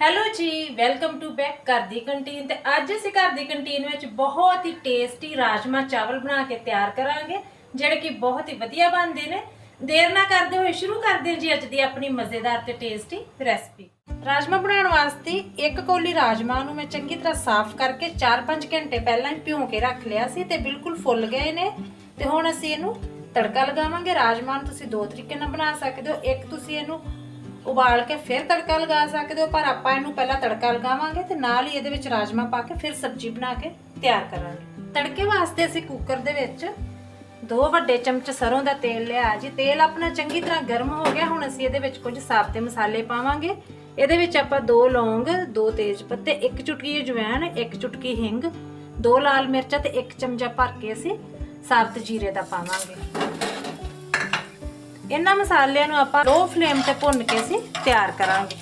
Hello ਜੀ welcome to back ਘਰ ਦੀ canteen ਤੇ ਅੱਜ ਅਸੀਂ ਘਰ ਦੀ ਕੰਟੀਨ ਵਿੱਚ ਬਹੁਤ ਹੀ ਟੇਸਟੀ ਰਾਜਮਾ ਚਾਵਲ ਬਣਾ ਕੇ ਤਿਆਰ ਕਰਾਂਗੇ, ਜਿਹੜੇ ਕਿ ਬਹੁਤ ਹੀ ਵਧੀਆ ਬਣਦੇ ਨੇ। ਦੇਰ ਨਾ ਕਰਦੇ ਹੋਏ ਸ਼ੁਰੂ ਕਰਦੇ ਜੀ ਅੱਜ ਦੀ ਆਪਣੀ ਮਜ਼ੇਦਾਰ ਤੇ ਟੇਸਟੀ ਰੈਸਪੀ ਰਾਜਮਾ ਬਣਾਉਣ ਵਾਸਤੇ ਇੱਕ ਕੋਲੀ ਰਾਜਮਾ ਨੂੰ ਮੈਂ ਚੰਗੀ ਤਰ੍ਹਾਂ ਸਾਫ਼ ਕਰਕੇ 4-5 ਘੰਟੇ ਪਹਿਲਾਂ ਹੀ ਭਿਉਂ ਕੇ ਰੱਖ ਲਿਆ ਸੀ ਤੇ ਬਿਲਕੁਲ ਫੁੱਲ ਗਏ ਨੇ। ਤੇ ਹੁਣ ਅਸੀਂ ਇਹਨੂੰ ਤੜਕਾ ਲਗਾਵਾਂਗੇ। ਰਾਜਮਾ ਨੂੰ ਤੁਸੀਂ ਦੋ ਤਰੀਕੇ ਨਾਲ ਬਣਾ ਸਕਦੇ ਹੋ। ਇੱਕ ਤੁਸੀਂ ਇਹਨੂੰ ਉਬਾਲ ਕੇ ਫਿਰ ਤੜਕਾ ਲਗਾ ਸਕਦੇ ਹੋ, ਪਰ ਆਪਾਂ ਇਹਨੂੰ ਪਹਿਲਾਂ ਤੜਕਾ ਲਗਾਵਾਂਗੇ ਤੇ ਨਾਲ ਹੀ ਇਹਦੇ ਵਿੱਚ ਰਾਜਮਾ ਪਾ ਕੇ ਫਿਰ ਸਬਜ਼ੀ ਬਣਾ ਕੇ ਤਿਆਰ ਕਰਾਂਗੇ। ਤੜਕੇ ਵਾਸਤੇ ਅਸੀਂ ਕੁੱਕਰ ਦੇ ਵਿੱਚ ਦੋ ਵੱਡੇ ਚਮਚ ਸਰੋਂ ਦਾ ਤੇਲ ਲਿਆ ਜੀ। ਤੇਲ ਆਪਣਾ ਚੰਗੀ ਤਰ੍ਹਾਂ ਗਰਮ ਹੋ ਗਿਆ, ਹੁਣ ਅਸੀਂ ਇਹਦੇ ਵਿੱਚ ਕੁਝ ਸਾਬਤੇ ਮਸਾਲੇ ਪਾਵਾਂਗੇ। ਇਹਦੇ ਵਿੱਚ ਆਪਾਂ ਦੋ ਲੌਂਗ, ਦੋ ਤੇਜ ਪੱਤੇ, ਇੱਕ ਚੁਟਕੀ ਅਜਵਾਇਣ ਇੱਕ ਚੁਟਕੀ ਹਿੰਗ, ਦੋ ਲਾਲ ਮਿਰਚਾਂ ਤੇ ਇੱਕ ਚਮਚਾ ਭਰ ਕੇ ਅਸੀਂ ਸਾਬਤ ਜੀਰੇ ਦਾ ਪਾਵਾਂਗੇ। ਇਹਨਾਂ ਮਸਾਲਿਆਂ ਨੂੰ ਆਪਾਂ ਲੋ ਫਲੇਮ ਤੇ ਭੁੰਨ ਕੇ ਅਸੀਂ ਤਿਆਰ ਕਰਾਂਗੇ।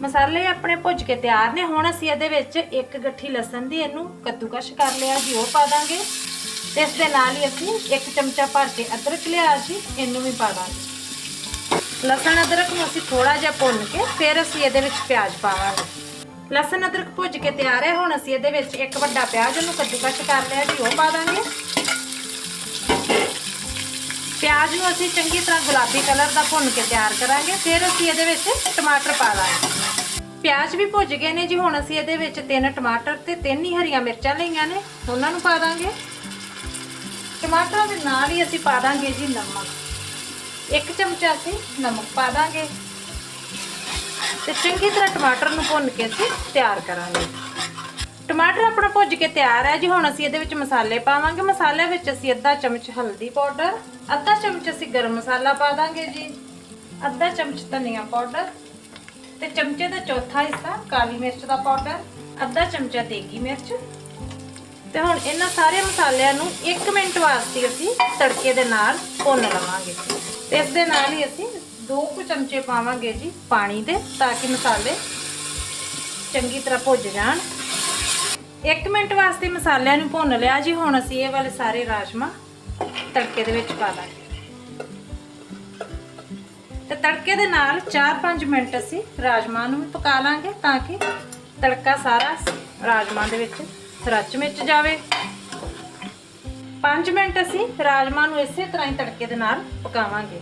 ਮਸਾਲੇ ਆਪਣੇ ਭੁੱਜ ਕੇ ਤਿਆਰ ਨੇ। ਹੁਣ ਅਸੀਂ ਇਹਦੇ ਵਿੱਚ ਇੱਕ ਗੱਠੀ ਲਸਣ ਦੀ ਇਹਨੂੰ ਕੱਦੂਕਸ਼ ਕਰ ਲਿਆ ਜੀ, ਉਹ ਪਾ ਦਾਂਗੇ। ਤੇ ਇਸ ਦੇ ਨਾਲ ਹੀ ਅਸੀਂ ਇੱਕ ਚਮਚਾ ਭਰ ਕੇ ਅਦਰਕ ਲਿਆ ਜੀ, ਇਹਨੂੰ ਵੀ ਪਾ ਦਾਂਗੇ। ਲਸਣ ਅਦਰਕ ਨੂੰ ਅਸੀਂ ਥੋੜਾ ਜਿਹਾ ਭੁੰਨ ਕੇ ਫਿਰ ਅਸੀਂ ਇਹਦੇ ਵਿੱਚ ਪਿਆਜ਼ ਪਾਵਾਂਗੇ। ਲਸਣ ਅਦਰਕ ਭੁੱਜ ਕੇ ਤਿਆਰ ਹੈ। ਹੁਣ ਅਸੀਂ ਇਹਦੇ ਵਿੱਚ ਇੱਕ ਵੱਡਾ ਪਿਆਜ਼ ਉਹਨੂੰ ਕੱਦੂਕਸ਼ ਕਰ ਲਿਆ ਜੀ, ਉਹ ਪਾ ਦਾਂਗੇ। ਪਿਆਜ਼ ਨੂੰ ਅਸੀਂ ਚੰਗੀ ਤਰ੍ਹਾਂ ਗੁਲਾਬੀ ਕਲਰ ਦਾ ਭੁੰਨ ਕੇ ਤਿਆਰ ਕਰਾਂਗੇ, ਫਿਰ ਅਸੀਂ ਇਹਦੇ ਵਿੱਚ ਟਮਾਟਰ ਪਾ ਦਾਂਗੇ ਪਿਆਜ਼ ਵੀ ਭੁੱਜ ਗਏ ਨੇ ਜੀ, ਹੁਣ ਅਸੀਂ ਇਹਦੇ ਵਿੱਚ ਤਿੰਨ ਟਮਾਟਰ ਤੇ ਤਿੰਨ ਹੀ ਹਰੀਆਂ ਮਿਰਚਾਂ ਲਈਆਂ ਨੇ, ਉਹਨਾਂ ਨੂੰ ਪਾ ਦਾਂਗੇ। ਟਮਾਟਰਾਂ ਦੇ ਨਾਲ ਹੀ ਅਸੀਂ ਪਾ ਦਾਂਗੇ ਜੀ ਨਮਕ। ਇੱਕ ਚਮਚਾ ਅਸੀਂ ਨਮਕ ਪਾ ਦਾਂਗੇ। ਤੇ ਚੰਗੀ ਤਰ੍ਹਾਂ ਟਮਾਟਰ ਨੂੰ ਭੁੰਨ ਕੇ ਅਸੀਂ ਤਿਆਰ ਕਰਾਂਗੇ। ਟਮਾਟਰ ਆਪਣਾ ਭੁੱਜ ਕੇ ਤਿਆਰ ਹੈ ਜੀ, ਹੁਣ ਅਸੀਂ ਇਹਦੇ ਵਿੱਚ ਮਸਾਲੇ ਪਾਵਾਂਗੇ। ਮਸਾਲੇ ਵਿੱਚ ਅਸੀਂ ਅੱਧਾ ਚਮਚ ਹਲਦੀ ਪਾਊਡਰ, ਅੱਧਾ ਚਮਚ ਅਸੀਂ ਗਰਮ ਮਸਾਲਾ ਪਾ ਦਾਂਗੇ ਜੀ। ਅੱਧਾ ਚਮਚ ਧਨੀਆ ਪਾਊਡਰ ਤੇ ਚਮਚੇ ਦਾ ਚੌਥਾ ਹਿੱਸਾ ਕਾਲੀ ਮਿਰਚ ਦਾ ਪਾਊਡਰ, ਅੱਧਾ ਚਮਚਾ ਦੇਗੀ ਮਿਰਚ। ਤੇ ਹੁਣ ਇਹਨਾਂ ਸਾਰੇ ਮਸਾਲਿਆਂ ਨੂੰ 1 ਮਿੰਟ ਵਾਸਤੇ ਅਸੀਂ ਤੜਕੇ ਦੇ ਨਾਲ ਭੁੰਨ ਲਵਾਂਗੇ। ਤੇ ਇਸ ਦੇ ਨਾਲ ਹੀ ਅਸੀਂ ਦੋ ਕੁ ਚਮਚੇ ਪਾਵਾਂਗੇ ਜੀ ਪਾਣੀ ਦੇ, ਤਾਂ ਕਿ ਮਸਾਲੇ ਚੰਗੀ ਤਰ੍ਹਾਂ ਭੁੱਜ ਜਾਣ। 1 ਮਿੰਟ ਵਾਸਤੇ ਮਸਾਲਿਆਂ ਨੂੰ ਭੁੰਨ ਲਿਆ ਜੀ, ਹੁਣ ਅਸੀਂ ਇਹ ਵਾਲੇ ਸਾਰੇ ਰਾਜਮਾ ਤੜਕੇ ਦੇ ਵਿੱਚ ਪਾ ਦਾਂਗੇ। ਤੇ ਤੜਕੇ ਦੇ ਨਾਲ 4-5 ਮਿੰਟ ਅਸੀਂ ਰਾਜਮਾ ਨੂੰ ਪਕਾ ਲਾਂਗੇ ਤਾਂ ਕਿ ਤੜਕਾ ਸਾਰਾ ਰਾਜਮਾ ਦੇ ਵਿੱਚ ਰਚ ਵਿੱਚ ਜਾਵੇ। 5 ਮਿੰਟ ਅਸੀਂ ਰਾਜਮਾ ਨੂੰ ਇਸੇ ਤਰ੍ਹਾਂ ਹੀ ਤੜਕੇ ਦੇ ਨਾਲ ਪਕਾਵਾਂਗੇ।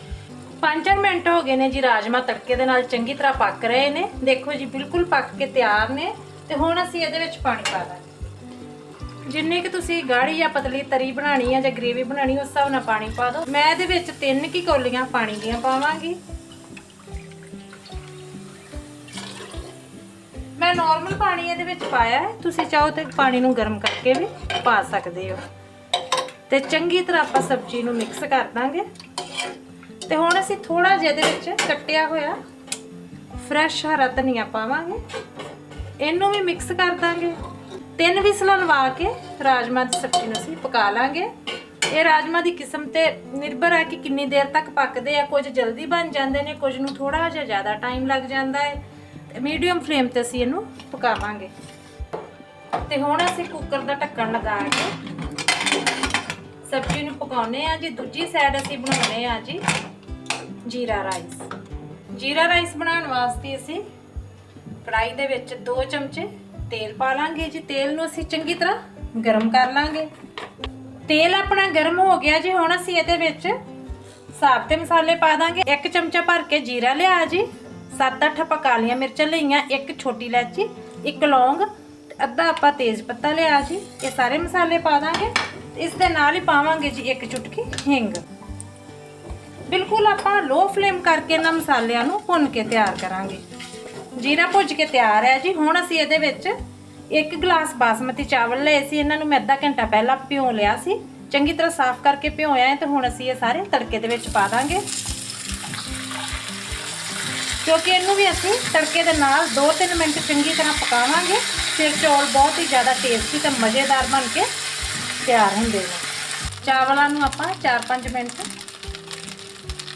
5 ਮਿੰਟ ਹੋ ਗਏ ਨੇ ਜੀ, ਰਾਜਮਾ ਤੜਕੇ ਦੇ ਨਾਲ ਚੰਗੀ ਤਰ੍ਹਾਂ ਪੱਕ ਰਹੇ ਨੇ। ਦੇਖੋ ਜੀ, ਬਿਲਕੁਲ ਪੱਕ ਕੇ ਤਿਆਰ ਨੇ। ਤੇ ਹੁਣ ਅਸੀਂ ਇਹਦੇ ਵਿੱਚ ਪਾਣੀ ਪਾ ਦਾਂਗੇ। ਜਿੰਨੀ ਕਿ ਤੁਸੀਂ ਗਾੜੀ ਜਾਂ ਪਤਲੀ ਤਰੀ ਬਣਾਣੀ ਹੈ ਜਾਂ ਗ੍ਰੇਵੀ ਬਣਾਣੀ ਉਸ ਹਿਸਾਬ ਨਾਲ ਪਾਣੀ ਪਾ ਦਿਓ। ਮੈਂ ਇਹਦੇ ਵਿੱਚ ਤਿੰਨ ਕੀ ਕੌਲੀਆਂ ਪਾਣੀ ਦੀਆਂ ਪਾਵਾਂਗੀ। ਮੈਂ ਨਾਰਮਲ ਪਾਣੀ ਇਹਦੇ ਵਿੱਚ ਪਾਇਆ ਹੈ। ਤੁਸੀਂ ਚਾਹੋ ਤੇ ਪਾਣੀ ਨੂੰ ਗਰਮ ਕਰਕੇ ਵੀ ਪਾ ਸਕਦੇ ਹੋ। ਤੇ ਚੰਗੀ ਤਰ੍ਹਾਂ ਆਪਾਂ ਸਬਜ਼ੀ ਨੂੰ ਮਿਕਸ ਕਰ ਦਾਂਗੇ। ਤੇ ਹੁਣ ਅਸੀਂ ਥੋੜਾ ਜਿਹਾ ਇਹਦੇ ਵਿੱਚ ਕੱਟਿਆ ਹੋਇਆ ਫਰੈਸ਼ ਹਰਾ ਧਨੀਆ ਪਾਵਾਂਗੇ। ਇਹਨੂੰ ਵੀ ਮਿਕਸ ਕਰ ਦਾਂਗੇ। ਤਿੰਨ ਵਿਸਲਾਂ ਲਵਾ ਕੇ ਰਾਜਮਾ ਦੀ ਸਬਜ਼ੀ ਨੂੰ ਅਸੀਂ ਪਕਾ ਲਾਂਗੇ। ਇਹ ਰਾਜਮਾ ਦੀ ਕਿਸਮ ਤੇ ਨਿਰਭਰ ਹੈ ਕਿ ਕਿੰਨੀ ਦੇਰ ਤੱਕ ਪੱਕਦੇ ਆ, ਕੁਝ ਜਲਦੀ ਬਣ ਜਾਂਦੇ ਨੇ, ਕੁਝ ਨੂੰ ਥੋੜਾ ਜਿਹਾ ਜ਼ਿਆਦਾ ਟਾਈਮ ਲੱਗ ਜਾਂਦਾ ਹੈ। ਤੇ ਮੀਡੀਅਮ ਫਲੇਮ ਤੇ ਅਸੀਂ ਇਹਨੂੰ ਪਕਾਵਾਂਗੇ। ਤੇ ਹੁਣ ਅਸੀਂ ਕੁੱਕਰ ਦਾ ਢੱਕਣ ਲਗਾ ਕੇ ਸਬਜ਼ੀ ਨੂੰ ਪਕਾਉਨੇ ਆ ਜੀ। ਦੂਜੀ ਸਾਈਡ ਅਸੀਂ ਬਣਾਉਨੇ ਆ ਜੀ ਜੀਰਾ ਰਾਈਸ ਜੀਰਾ ਰਾਈਸ ਬਣਾਉਣ ਵਾਸਤੇ ਅਸੀਂ ਕੜਾਈ ਦੇ ਵਿੱਚ 2 ਚਮਚੇ ਤੇਲ ਪਾ ਲਾਂਗੇ ਜੀ, ਤੇਲ ਨੂੰ ਅਸੀਂ ਚੰਗੀ ਤਰ੍ਹਾਂ ਗਰਮ ਕਰ ਲਾਂਗੇ। ਤੇਲ ਆਪਣਾ ਗਰਮ ਹੋ ਗਿਆ ਜੀ, ਹੁਣ ਅਸੀਂ ਇਹਦੇ ਵਿੱਚ ਸਾਬਤੇ ਮਸਾਲੇ ਪਾ ਦਾਂਗੇ। ਇੱਕ ਚਮਚਾ ਭਰ ਕੇ ਜੀਰਾ ਲਿਆ ਜੀ 7-8 ਆਪਾਂ ਕਾਲੀਆਂ ਮਿਰਚਾਂ ਲਈਆਂ, ਇੱਕ ਛੋਟੀ ਇਲਾਚੀ, ਇੱਕ ਲੌਂਗ, ਅੱਧਾ ਆਪਾਂ ਤੇਜ਼ ਪੱਤਾ ਲਿਆ ਜੀ, ਇਹ ਸਾਰੇ ਮਸਾਲੇ ਪਾ ਦਾਂਗੇ। ਇਸ ਦੇ ਨਾਲ ਹੀ ਪਾਵਾਂਗੇ ਜੀ ਇੱਕ ਚੁਟਕੀ ਹਿੰਗ। ਬਿਲਕੁਲ ਆਪਾਂ ਲੋ ਫਲੇਮ ਕਰਕੇ ਇਹਨਾਂ ਮਸਾਲਿਆਂ ਨੂੰ ਭੁੰਨ ਕੇ ਤਿਆਰ ਕਰਾਂਗੇ। ਜੀਰਾ ਭੁੱਜ ਕੇ ਤਿਆਰ ਹੈ ਜੀ। ਹੁਣ ਅਸੀਂ ਇਹਦੇ ਵਿੱਚ ਇੱਕ ਗਲਾਸ ਬਾਸਮਤੀ ਚਾਵਲ ਲਏ ਸੀ। ਇਹਨਾਂ ਨੂੰ ਮੈਂ ਅੱਧਾ ਘੰਟਾ ਪਹਿਲਾਂ ਭਿਓ ਲਿਆ ਸੀ। ਚੰਗੀ ਤਰ੍ਹਾਂ ਸਾਫ਼ ਕਰਕੇ ਭਿਓਇਆ ਹੈ ਤੇ ਹੁਣ ਅਸੀਂ ਇਹ ਸਾਰੇ ਤੜਕੇ ਦੇ ਵਿੱਚ ਪਾ ਦਾਂਗੇ। ਕਿਉਂਕਿ ਇਹਨੂੰ ਵੀ ਅਸੀਂ ਤੜਕੇ ਦੇ ਨਾਲ 2-3 ਮਿੰਟ ਚੰਗੀ ਤਰ੍ਹਾਂ ਪਕਾਵਾਂਗੇ। ਫਿਰ ਚੌਲ ਬਹੁਤ ਹੀ ਜ਼ਿਆਦਾ ਟੇਸਟੀ ਤੇ ਮਜ਼ੇਦਾਰ ਬਣ ਕੇ ਤਿਆਰ ਹੁੰਦੇ ਨੇ। ਚਾਵਲਾਂ ਨੂੰ ਆਪਾਂ 4-5 ਮਿੰਟ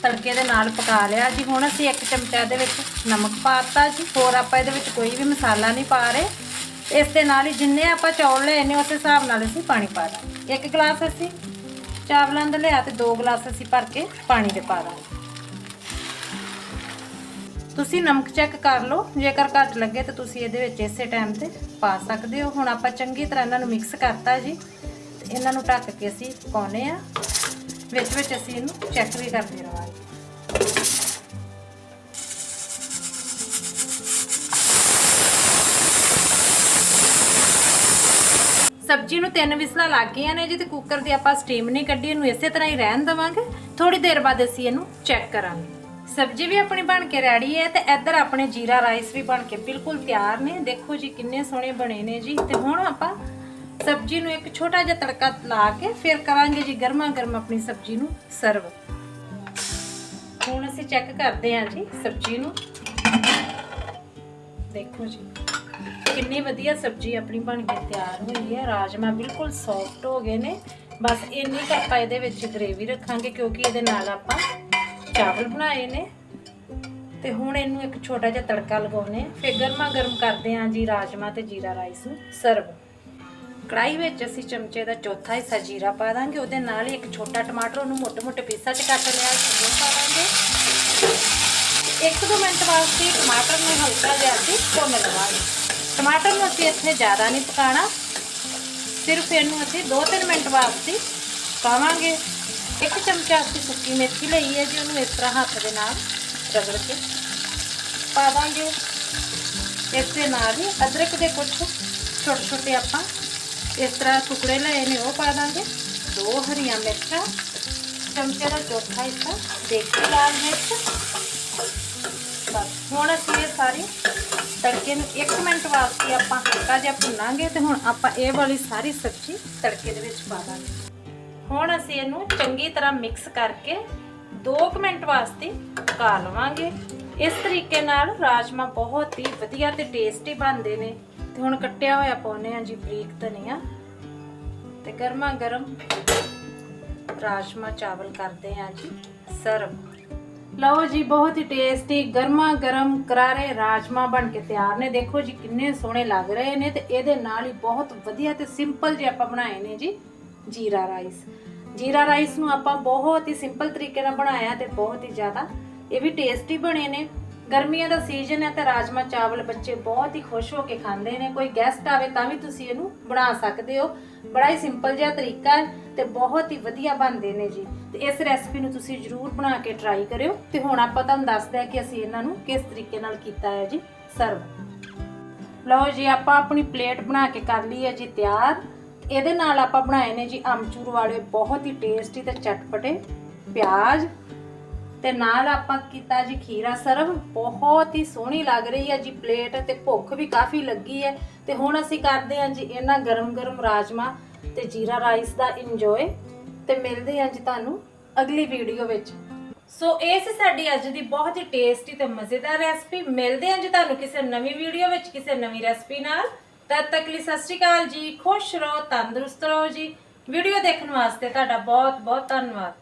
ਤੜਕੇ ਦੇ ਨਾਲ ਪਕਾ ਲਿਆ ਜੀ। ਹੁਣ ਅਸੀਂ ਇੱਕ ਚਮਚਾ ਦੇ ਵਿੱਚ ਨਮਕ ਪਾਤਾ ਜੀ। ਹੋਰ ਆਪਾਂ ਇਹਦੇ ਵਿੱਚ ਕੋਈ ਵੀ ਮਸਾਲਾ ਨਹੀਂ ਪਾ ਰਹੇ। ਇਸ ਦੇ ਨਾਲ ਹੀ ਜਿੰਨੇ ਆਪਾਂ ਚੌਲ ਲਏ ਨੇ, ਉਸ ਹਿਸਾਬ ਨਾਲ ਅਸੀਂ ਪਾਣੀ ਪਾ ਦਾਂਗੇ। ਇੱਕ ਗਲਾਸ ਅਸੀਂ ਚਾਵਲਾਂ ਦਾ ਲਿਆ ਤੇ ਦੋ ਗਲਾਸ ਅਸੀਂ ਭਰ ਕੇ ਪਾਣੀ ਦੇ ਪਾ ਦਾਂਗੇ। ਤੁਸੀਂ ਨਮਕ ਚੈੱਕ ਕਰ ਲਓ। ਜੇਕਰ ਘੱਟ ਲੱਗੇ ਤਾਂ ਤੁਸੀਂ ਇਹਦੇ ਵਿੱਚ ਇਸੇ ਟਾਈਮ ਤੇ ਪਾ ਸਕਦੇ ਹੋ। ਹੁਣ ਆਪਾਂ ਚੰਗੀ ਤਰ੍ਹਾਂ ਇਹਨਾਂ ਨੂੰ ਮਿਕਸ ਕਰਤਾ ਜੀ। ਇਹਨਾਂ ਨੂੰ ਢੱਕ ਕੇ ਅਸੀਂ ਪਕਾਉਨੇ ਆ। ਵਿੱਚ ਵਿੱਚ ਅਸੀਂ ਇਹਨੂੰ ਚੈੱਕ ਵੀ ਕਰਦੇ ਰਹਾਂਗੇ। ਸਬਜ਼ੀ ਨੂੰ ਤਿੰਨ ਵਿਸਲਾਂ ਲੱਗ ਗਈਆਂ ਨੇ ਜੀ ਤੇ ਕੁੱਕਰ ਦੀ ਆਪਾਂ ਸਟੀਮ ਨਹੀਂ ਕੱਢੀ, ਇਹਨੂੰ ਇਸੇ ਤਰ੍ਹਾਂ ਹੀ ਰਹਿਣ ਦੇਵਾਂਗੇ। ਥੋੜੀ ਦੇਰ ਬਾਅਦ ਅਸੀਂ ਇਹਨੂੰ ਚੈੱਕ ਕਰਾਂਗੇ। ਸਬਜ਼ੀ ਵੀ ਆਪਣੀ ਬਣ ਕੇ ਰੈਡੀ ਹੈ ਤੇ ਇੱਧਰ ਆਪਣੇ ਜੀਰਾ ਰਾਈਸ ਵੀ ਬਣ ਕੇ ਬਿਲਕੁਲ ਤਿਆਰ ਨੇ। ਦੇਖੋ ਜੀ ਕਿੰਨੇ ਸੋਹਣੇ ਬਣੇ ਨੇ ਜੀ। ਤੇ ਹੁਣ ਆਪਾਂ ਸਬਜ਼ੀ ਨੂੰ ਇੱਕ ਛੋਟਾ ਜਿਹਾ ਤੜਕਾ ਲਾ ਕੇ ਫਿਰ ਕਰਾਂਗੇ ਜੀ ਗਰਮਾ ਗਰਮ ਆਪਣੀ ਸਬਜ਼ੀ ਨੂੰ ਸਰਵ। ਹੁਣ ਅਸੀਂ ਚੈੱਕ ਕਰਦੇ ਹਾਂ ਜੀ ਸਬਜ਼ੀ ਨੂੰ। ਦੇਖੋ ਜੀ, ਕਿੰਨੀ ਵਧੀਆ ਸਬਜ਼ੀ ਆਪਣੀ ਬਣ ਕੇ ਤਿਆਰ ਹੋਈ ਹੈ। ਰਾਜਮਾ ਬਿਲਕੁਲ ਸੌਫਟ ਹੋ ਗਏ ਨੇ। ਬਸ ਇੰਨੀ ਕੁ ਆਪਾਂ ਇਹਦੇ ਵਿੱਚ ਗ੍ਰੇਵੀ ਰੱਖਾਂਗੇ ਕਿਉਂਕਿ ਇਹਦੇ ਨਾਲ ਆਪਾਂ ਚਾਵਲ ਬਣਾਏ ਨੇ। ਤੇ ਹੁਣ ਇਹਨੂੰ ਇੱਕ ਛੋਟਾ ਜਿਹਾ ਤੜਕਾ ਲਗਾਉਨੇ ਆ ਫਿਰ ਗਰਮਾ ਗਰਮ ਕਰਦੇ ਹਾਂ ਜੀ ਰਾਜਮਾ ਤੇ ਜੀਰਾ ਰਾਈਸ ਨੂੰ ਸਰਵ। ਕੜਾਈ ਵਿੱਚ ਅਸੀਂ ਚਮਚੇ ਦਾ ਚੌਥਾ ਹਿੱਸਾ ਜੀਰਾ ਪਾ ਦਾਂਗੇ, ਉਹਦੇ ਨਾਲ ਇੱਕ ਛੋਟਾ ਟਮਾਟਰ, ਉਹਨੂੰ ਮੋਟੇ-ਮੋਟੇ ਪੀਸਾਂ 'ਚ ਕੱਟ ਲਿਆ ਉਹ ਪਾ ਦਾਂਗੇ। ਇੱਕ ਦੋ ਮਿੰਟ ਵਾਸਤੇ ਟਮਾਟਰ ਨੂੰ ਹਲਕਾ ਜਿਹਾ ਅਸੀਂ ਭੁੰਨ ਲਵਾਂਗੇ। ਟਮਾਟਰ ਨੂੰ ਅਸੀਂ ਇੱਥੇ ਜ਼ਿਆਦਾ ਨਹੀਂ ਪਕਾਣਾ। ਸਿਰਫ ਇਹਨੂੰ ਅਸੀਂ 2-3 ਮਿੰਟ ਵਾਸਤੇ ਪਾਵਾਂਗੇ। ਇੱਕ ਚਮਚਾ ਅਸੀਂ ਸੁੱਕੀ ਮੇਥੀ ਲਈ ਹੈ ਜੀ, ਉਹਨੂੰ ਇਸ ਤਰ੍ਹਾਂ ਹੱਥ ਦੇ ਨਾਲ ਰਗੜ ਕੇ ਪਾਵਾਂਗੇ ਇਸ ਦੇ ਨਾਲ ਹੀ ਅਦਰਕ ਦੇ ਕੁਝ ਛੋਟੇ ਛੋਟੇ ਆਪਾਂ ਇਸ ਤਰ੍ਹਾਂ ਟੁਕੜੇ ਲਏ ਨੇ ਉਹ ਪਾ ਦਾਂਗੇ, ਦੋ ਹਰੀਆਂ ਮਿਰਚਾਂ, ਚਮਚੇ ਦਾ ਚੌਥਾ ਹਿੱਸਾ ਦੇਗੀ ਲਾਲ ਮਿਰਚ। ਬਸ, ਹੁਣ ਅਸੀਂ ਇਹ ਸਾਰੇ ਤੜਕੇ ਨੂੰ 1 ਮਿੰਟ ਵਾਸਤੇ ਆਪਾਂ ਹਲਕਾ ਜਿਹਾ ਭੁੰਨਾਂਗੇ ਤੇ ਹੁਣ ਆਪਾਂ ਇਹ ਵਾਲੀ ਸਾਰੀ ਸਬਜ਼ੀ ਤੜਕੇ ਦੇ ਵਿੱਚ ਪਾ ਦਾਂਗੇ। ਹੁਣ ਅਸੀਂ ਇਹਨੂੰ ਚੰਗੀ ਤਰ੍ਹਾਂ ਮਿਕਸ ਕਰਕੇ 2 ਮਿੰਟ ਵਾਸਤੇ ਪਕਾ ਲਵਾਂਗੇ। ਇਸ ਤਰੀਕੇ ਨਾਲ ਰਾਜਮਾ ਬਹੁਤ ਹੀ ਵਧੀਆ ਤੇ ਟੇਸਟੀ ਬਣਦੇ ਨੇ। ਤੇ ਹੁਣ ਕੱਟਿਆ ਹੋਇਆ ਪਾਉਨੇ ਆ ਜੀ, ਬਰੀਕ ਧਨੀਆ ਤੇ ਗਰਮਾ ਗਰਮ ਰਾਜਮਾ ਚਾਵਲ ਕਰਦੇ ਆ ਜੀ, ਸਰਵ। ਲਓ ਜੀ, ਬਹੁਤ ਹੀ ਟੇਸਟੀ ਗਰਮਾ ਗਰਮ ਕਰਾਰੇ ਰਾਜਮਾ ਬਣ ਕੇ ਤਿਆਰ ਨੇ। ਦੇਖੋ ਜੀ, ਕਿੰਨੇ ਸੋਹਣੇ ਲੱਗ ਰਹੇ ਨੇ ਤੇ ਇਹਦੇ ਨਾਲ ਹੀ ਬਹੁਤ ਵਧੀਆ ਤੇ ਸਿੰਪਲ ਜੇ ਆਪਾਂ ਬਣਾਏ ਨੇ ਜੀ, ਜੀਰਾ ਰਾਈਸ। ਜੀਰਾ ਰਾਈਸ ਨੂੰ ਆਪਾਂ ਬਹੁਤ ਹੀ ਸਿੰਪਲ ਤਰੀਕੇ ਨਾਲ ਬਣਾਇਆ ਤੇ ਬਹੁਤ ਹੀ ਜ਼ਿਆਦਾ ਇਹ ਵੀ ਟੇਸਟੀ ਬਣੇ ਨੇ। ਗਰਮੀਆਂ ਦਾ ਸੀਜ਼ਨ ਹੈ ਤਾਂ ਰਾਜਮਾ ਚਾਵਲ ਬੱਚੇ ਬਹੁਤ ਹੀ ਖੁਸ਼ ਹੋ ਕੇ ਖਾਂਦੇ ਨੇ। ਕੋਈ ਗੈਸਟ ਆਵੇ ਤਾਂ ਵੀ ਤੁਸੀਂ ਇਹਨੂੰ ਬਣਾ ਸਕਦੇ ਹੋ। ਬੜਾ ਹੀ ਸਿੰਪਲ ਜਿਹਾ ਤਰੀਕਾ ਹੈ ਤੇ ਬਹੁਤ ਹੀ ਵਧੀਆ ਬਣਦੇ ਨੇ ਜੀ। ਤੇ ਇਸ ਰੈਸਪੀ ਨੂੰ ਤੁਸੀਂ ਜਰੂਰ ਬਣਾ ਕੇ ਟਰਾਈ ਕਰਿਓ। ਤੇ ਹੁਣ ਆਪਾਂ ਤੁਹਾਨੂੰ ਦੱਸਦੇ ਹਾਂ ਕਿ ਅਸੀਂ ਇਹਨਾਂ ਨੂੰ ਕਿਸ ਤਰੀਕੇ ਨਾਲ ਕੀਤਾ ਹੈ ਜੀ। ਸਰਵ। ਲਓ ਜੀ, ਆਪਾਂ ਆਪਣੀ ਪਲੇਟ ਬਣਾ ਕੇ ਕਰ ਲਈ ਹੈ ਜੀ ਤਿਆਰ। ਇਹਦੇ ਨਾਲ ਆਪਾਂ ਬਣਾਏ ਨੇ ਜੀ ਅਮਚੂਰ ਵਾਲੇ ਬਹੁਤ ਹੀ ਟੇਸਟੀ ਤੇ ਚਟਪਟੇ ਪਿਆਜ਼। ਤੇ ਨਾਲ ਆਪਾਂ ਕੀਤਾ ਜੀ ਖੀਰਾ ਸਰਵ। ਬਹੁਤ ਹੀ ਸੋਹਣੀ ਲੱਗ ਰਹੀ ਹੈ ਜੀ ਪਲੇਟ ਤੇ ਭੁੱਖ ਵੀ ਕਾਫੀ ਲੱਗੀ ਹੈ। ਤੇ ਹੁਣ ਅਸੀਂ ਕਰਦੇ ਹਾਂ ਜੀ ਇਹਨਾਂ ਗਰਮ-ਗਰਮ ਰਾਜਮਾ ਤੇ ਜੀਰਾ ਰਾਈਸ ਦਾ ਇੰਜੋਏ ਤੇ ਮਿਲਦੇ ਹਾਂ ਜੀ ਤੁਹਾਨੂੰ ਅਗਲੀ ਵੀਡੀਓ ਵਿੱਚ। ਸੋ ਇਹ ਸੀ ਸਾਡੀ ਅੱਜ ਦੀ ਬਹੁਤ ਹੀ ਟੇਸਟੀ ਤੇ ਮਜ਼ੇਦਾਰ ਰੈਸਪੀ। ਮਿਲਦੇ ਹਾਂ ਜੀ ਤੁਹਾਨੂੰ ਕਿਸੇ ਨਵੀਂ ਵੀਡੀਓ ਵਿੱਚ, ਕਿਸੇ ਨਵੀਂ ਰੈਸਪੀ ਨਾਲ। ਤਦ ਤੱਕ ਲਈ ਸਤਿ ਸ਼੍ਰੀ ਅਕਾਲ ਜੀ। ਖੁਸ਼ ਰਹੋ, ਤੰਦਰੁਸਤ ਰਹੋ ਜੀ। ਵੀਡੀਓ ਦੇਖਣ ਵਾਸਤੇ ਤੁਹਾਡਾ ਬਹੁਤ ਬਹੁਤ ਧੰਨਵਾਦ।